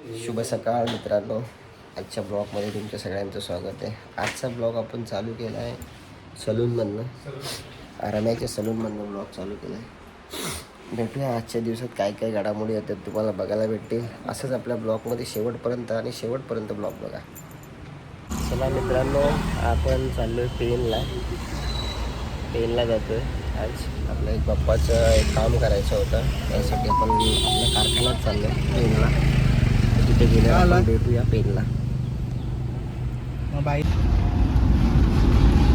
शुभ सकाळ मित्रांनो. आजच्या ब्लॉगमध्ये तुमच्या सगळ्यांचं स्वागत आहे. आजचा ब्लॉग आपण चालू केला आहे सलूनमधनं. रम्याच्या सलूनमधनं ब्लॉग चालू केला आहे. भेटूया आजच्या दिवसात काय काय घडामोडी होतात तुम्हाला बघायला भेटतील. असंच आपल्या ब्लॉगमध्ये शेवटपर्यंत आणि शेवटपर्यंत ब्लॉग बघा. चला मित्रांनो आपण चाललो आहे पेनला. पेनला जातो आहे आज आपलं एक बाप्पाचं एक काम करायचं होतं. त्यासाठी आपण आपल्या कारखान्यात चाललो आहे पेनला. गेल्यावर आपण भेटूया पेनला.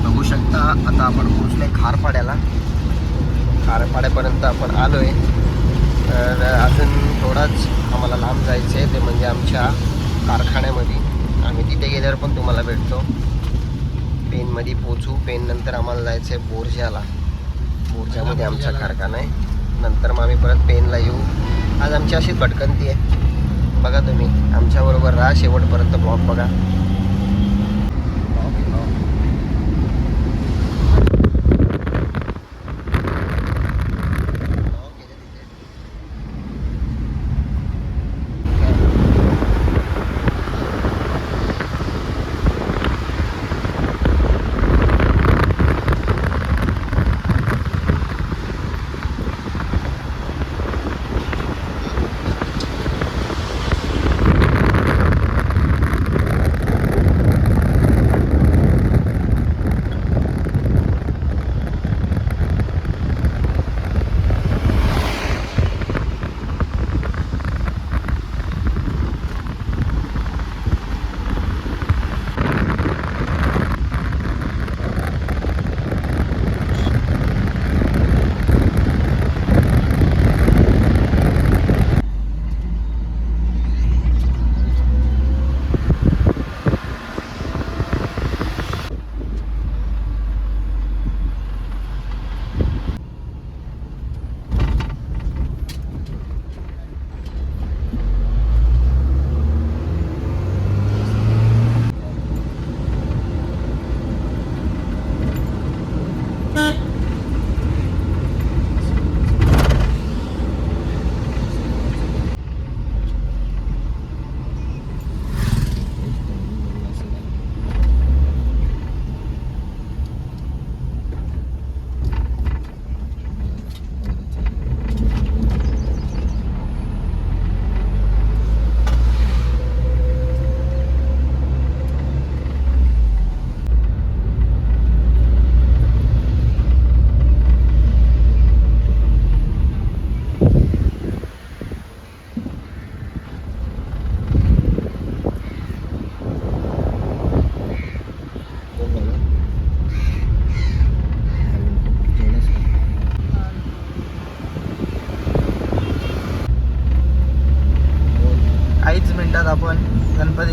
बघू शकता आता आपण पोहोचलोय खारपाड्याला. खारपाड्यापर्यंत आपण आलो आहे तर अजून थोडाच आम्हाला लांब जायचं आहे ते म्हणजे आमच्या कारखान्यामध्ये. आम्ही तिथे गेल्यावर पण तुम्हाला भेटतो. पेनमध्ये पोचू. पेन नंतर आम्हाला जायचं आहे बोरजाला बोरजामध्ये आमचा कारखाना आहे. नंतर मग आम्ही परत पेनला येऊ. आज आमची अशीच भटकंती आहे. बघा तुम्ही. आमच्याबरोबर राहा. शेवटपर्यंत ब्लॉग बघा.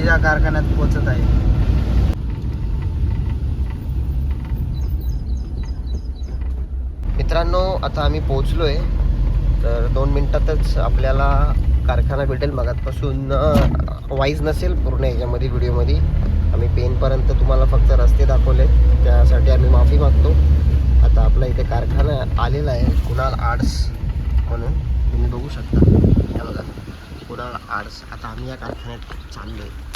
या कारखान्यात पोहोचत आहे. मित्रांनो आता आम्ही पोहोचलो आहे तर दोन मिनटातच आपल्याला कारखाना भेटेल. मगातपासून वाईज नसेल पूर्ण याच्यामध्ये व्हिडिओमध्ये. आम्ही पेनपर्यंत तुम्हाला फक्त रस्ते दाखवले. त्यासाठी आम्ही माफी मागतो. आता आपला इथे कारखाना आलेला आहे कुणाल आर्ट्स म्हणून. तुम्ही बघू शकता. या बघा कुणाल आर्ट्स. आता आम्ही या कारखान्यात चाललो आहे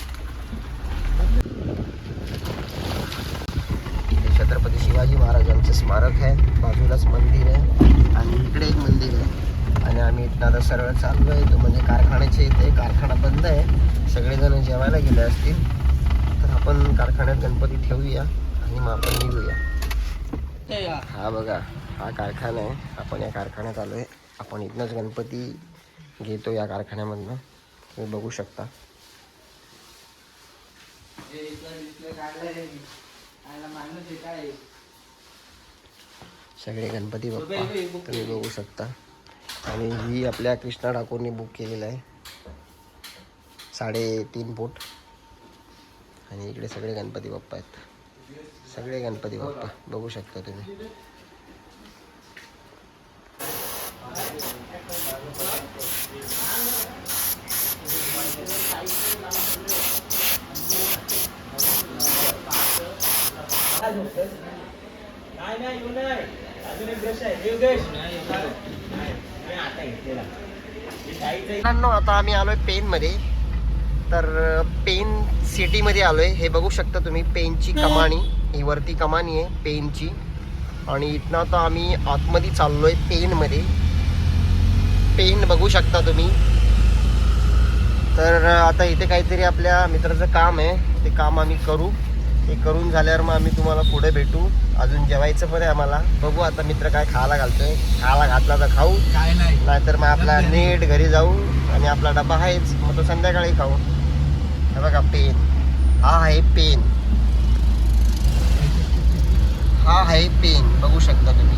इथे छत्रपती शिवाजी महाराजांचं स्मारक आहे. बाजूलाच मंदिर आहे आणि इकडे एक मंदिर आहे. आणि आम्ही इथं आता सरळ चाललो आहे. तो म्हणजे कारखान्याचे इथे कारखाना बंद आहे. सगळेजण जेवायला गेले असतील. तर आपण कारखान्यात गणपती ठेवूया आणि मग आपण निघूया. हा बघा हा कारखाना आहे. आपण या कारखान्यात आलो आहे आपण इथनंच गणपती घेतो या कारखान्यामधनं. तुम्ही बघू शकता. सगळे गणपती बाप्पा तुम्ही बघू शकता. आणि ही आपल्या कृष्णा ठाकूरनी बुक केलेलं आहे. साडेतीन फूट. आणि इकडे सगळे गणपती बाप्पा आहेत. सगळे गणपती बाप्पा बघू शकता तुम्ही. नाही नाही मित्रांनो आता आम्ही आलोय पेन मध्ये तर पेन सिटीमध्ये आलो आहे हे बघू शकता तुम्ही पेनची कमानी. ही वरती कमानी आहे पेनची आणि इथनं आता आम्ही आतमध्ये चाललो आहे पेनमध्ये पेन बघू शकता तुम्ही. तर आता इथे काहीतरी आपल्या मित्राचं काम आहे. ते काम आम्ही करू. ते करून झाल्यावर मग आम्ही तुम्हाला पुढे भेटू. अजून जेवायचं पण आहे आम्हाला. बघू आता मित्र काय खायला घालतोय. खायला घातला तर खाऊ. काय नाही. नाहीतर मग आपला नीट घरी जाऊ आणि आपला डबा आहेच. मग तो संध्याकाळी खाऊ. हे बघा पेन. हा आहे पेन. हा आहे पेन. बघू शकता तुम्ही.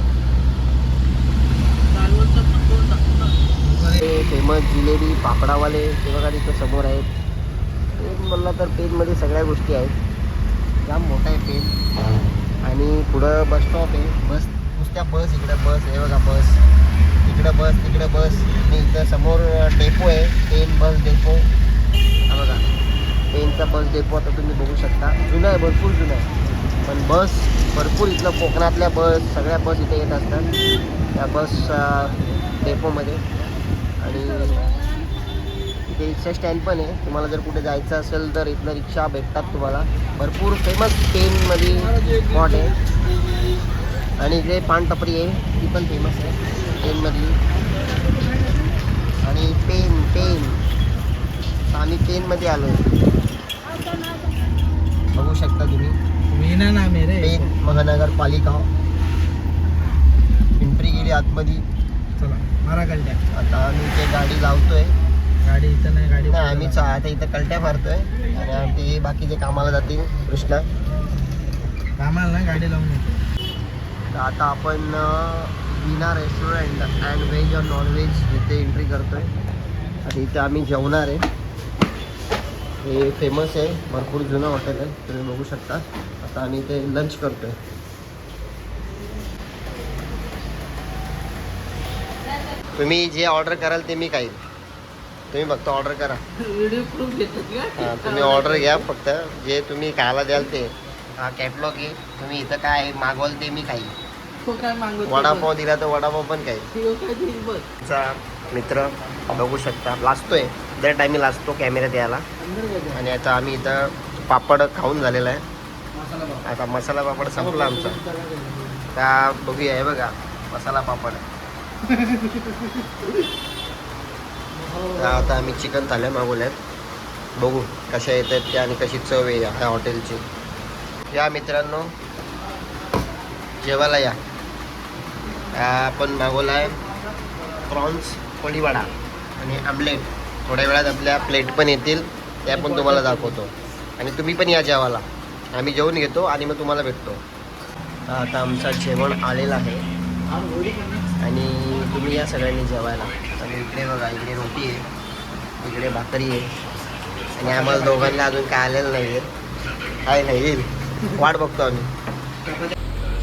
फेमस जिलेबी पापडावाले. ते बघा तिथं समोर आहेत. पेन म्हणलं तर पेनमध्ये सगळ्या गोष्टी आहेत. जाम मोठा आहे पेन आणि पुढं बस स्टॉप आहे. बस नुसत्या बस इकडं बस हे बघा बस इकडं बस तिकडं बस आणि इथं समोर डेपो आहे. पेन बस डेपो हा बघा. पेनचा बस डेपो आता तुम्ही बघू शकता. जुनं आहे भरपूर जुनं आहे. पण बस भरपूर इथलं कोकणातल्या बस सगळ्या बस इथे येत असतात. त्या बस डेपोमध्ये आणि इथे रिक्षा स्टँड पण आहे. तुम्हाला जर कुठे जायचं असेल तर इथलं रिक्षा भेटतात तुम्हाला. भरपूर फेमस पेनमध्ये स्पॉट आहे. आणि इकडे पान टपरी आहे. ती पण फेमस आहे. पेनमधली आणि पेन पेन आम्ही पेनमध्ये आलो बघू शकता तुम्ही. मीना ना मेरे पेन महानगरपालिका. एंट्री गेली आतमध्ये. चला मारा कलट्या आता आम्ही ते गाडी लावतोय. गाडी इथं नाही गाडी नाही आम्ही चा- आता इथं कलट्या मारतोय. आणि आमचे बाकीचे कामाला जातील कृष्णा. कामाला ना गाडी लावून येतो. तर आता आपण विना रेस्टॉरंट अँड व्हेज और नॉन व्हेज इथे एंट्री करतोय. आता इथे आम्ही जेवणार आहे. हे फेमस आहे भरपूर जुनं हॉटेल आहे तुम्ही बघू शकता. आता आम्ही इथे लंच करतोय. तुम्ही जे ऑर्डर कराल ते मी खाईल. तुम्ही फक्त ऑर्डर करा. व्हिडिओ प्रूफ घेतात हा, तुम्ही ऑर्डर घ्या फक्त. जे तुम्ही खायला द्याल ते. हा कॅटलॉग आहे तुम्ही इथं काय मागवाल ते मी खाईल काय मागवतो वडापाव दिला तर वडापाव पण बघ आमचा मित्र बघू शकता. लाजतोय. दर टायमी लाजतो कॅमेऱ्यात यायला. आणि आता आम्ही इथं पापड खाऊन झालेला आहे. आता मसाला पापड संपला आमचा. त्या बघूया हे बघा. मसाला पापड. तर आता आम्ही चिकन थाल्या मागवल्यात. बघू कशा येत आहेत त्या आणि कशी चव आहे ह्या हॉटेलची. या मित्रांनो जेवायला या. आपण मागवला आहे प्रॉन्स कोळीवाडा आणि आमलेट थोड्या वेळात आपल्या प्लेट पण येतील त्या पण तुम्हाला दाखवतो. आणि तुम्ही पण या जेवायला. आम्ही जेवून घेतो आणि मग तुम्हाला भेटतो. आता आमचं जेवण आलेला आहे. आणि तुम्ही या सगळ्यांनी जेवायला. आणि इकडे बघा इकडे रोटी आहे इकडे भाकरी आहे. आणि आम्हाला दोघांना अजून काय आलेलं नाही आहे काय नाही येईल वाट बघतो आम्ही.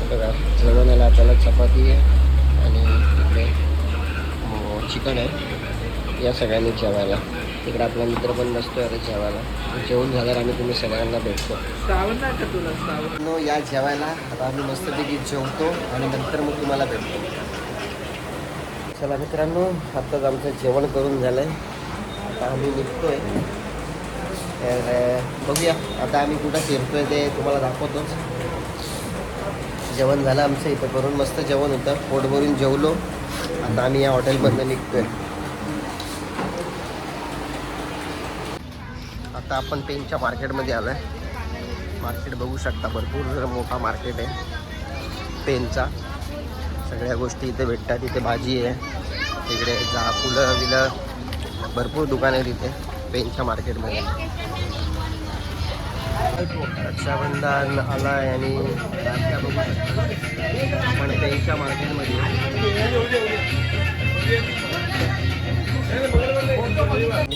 बघा जेवणाला आपल्याला चपाती आहे आणि इकडे चिकन आहे. या सगळ्यांनी जेवायला. तिकडे आपला मित्र पण बसतो अरे जेवायला. जेवण झाल्यावर आम्ही तुम्ही सगळ्यांना भेटतो. श्रावण नाही का तुला श्रावण? नो या जेवायला आता आम्ही मस्तपैकी जेवतो आणि नंतर मग तुम्हाला भेटतो. चला मित्रांनो आत्ताच आमचं जेवण करून झालं आहे आता आम्ही निघतोय. तर अं, बघूया. आता आम्ही कुठं फिरतोय ते तुम्हाला दाखवतोच. जेवण झालं आमचं इथं करून मस्त जेवण होतं. पोट भरून जेवलो. आता आम्ही या हॉटेलमधनं निघतोय. आता आपण पेनच्या मार्केटमध्ये आलो आहे. मार्केट बघू शकता भरपूर मोठा मार्केट आहे. पेनचा सगळ्या गोष्टी इथे भेटतात. इथे भाजी आहे. तिकडे जा फुलं विलं भरपूर दुकान आहेत इथे पेनच्या मार्केटमध्ये. रक्षाबंधन आला आहे आणि बघू शकता आपण पेनच्या मार्केटमध्ये.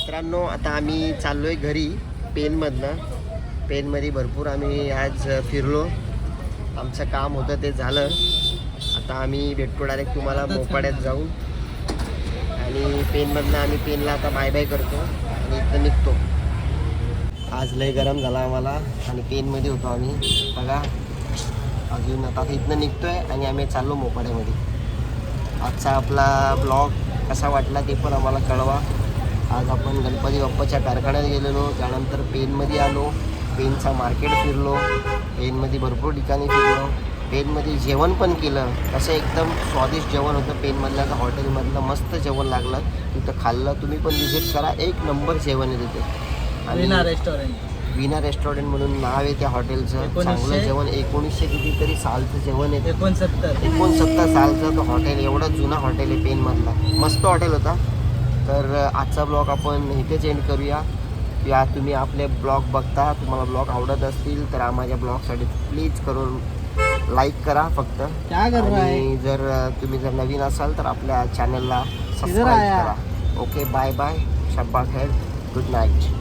मित्रांनो आता आम्ही चाललोय घरी पेनमधनं. पेनमध्ये भरपूर आम्ही आज फिरलो. आमचं काम होतं ते झालं. आता आम्ही भेटतो डायरेक्ट तुम्हाला मोपाड्यात जाऊन. आणि पेनमधनं आम्ही पेनला आता बाय बाय करतो आणि इथं निघतो. आज लय गरम झाला आम्हाला आणि पेनमध्ये होतो आम्ही. बघा अजून आता इथनं निघतोय आणि आम्ही चाललो मोपाड्यामध्ये आजचा आपला ब्लॉग कसा वाटला ते पण आम्हाला कळवा. आज आपण गणपती बाप्पाच्या कारखान्यात गेलेलो. त्यानंतर पेनमध्ये आलो. पेनचा मार्केट फिरलो. पेनमध्ये भरपूर ठिकाणी फिरलो. पेनमध्ये जेवण पण केलं. असं एकदम स्वादिष्ट जेवण होतं. पेनमधल्या त्या हॉटेलमधलं मस्त जेवण लागलं. तिथं खाल्लं. तुम्ही पण व्हिजिट करा. एक नंबर जेवण आहे तिथे. वीणा रेस्टॉरंट विना रेस्टॉरंट म्हणून नाव आहे त्या हॉटेलचं. चांगलं जेवण. एकोणीसशे कितीतरी सालचं जेवण आहे. एकोणसत्तर. एकोणसत्तर सालचं तो हॉटेल. एवढा जुना हॉटेल आहे पेनमधला मस्त हॉटेल होता. तर आजचा ब्लॉग आपण इथेच एंड करूया. या तुम्ही आपले ब्लॉग बघता तुम्हाला ब्लॉग आवडत असतील तर माझ्या ब्लॉगसाठी प्लीज करून लाईक करा फक्त. आणि जर तुम्ही जर नवीन असाल तर आपल्या चॅनलला सबस्क्राईब. करा. ओके बाय बाय शब्बा खैर गुड नाईट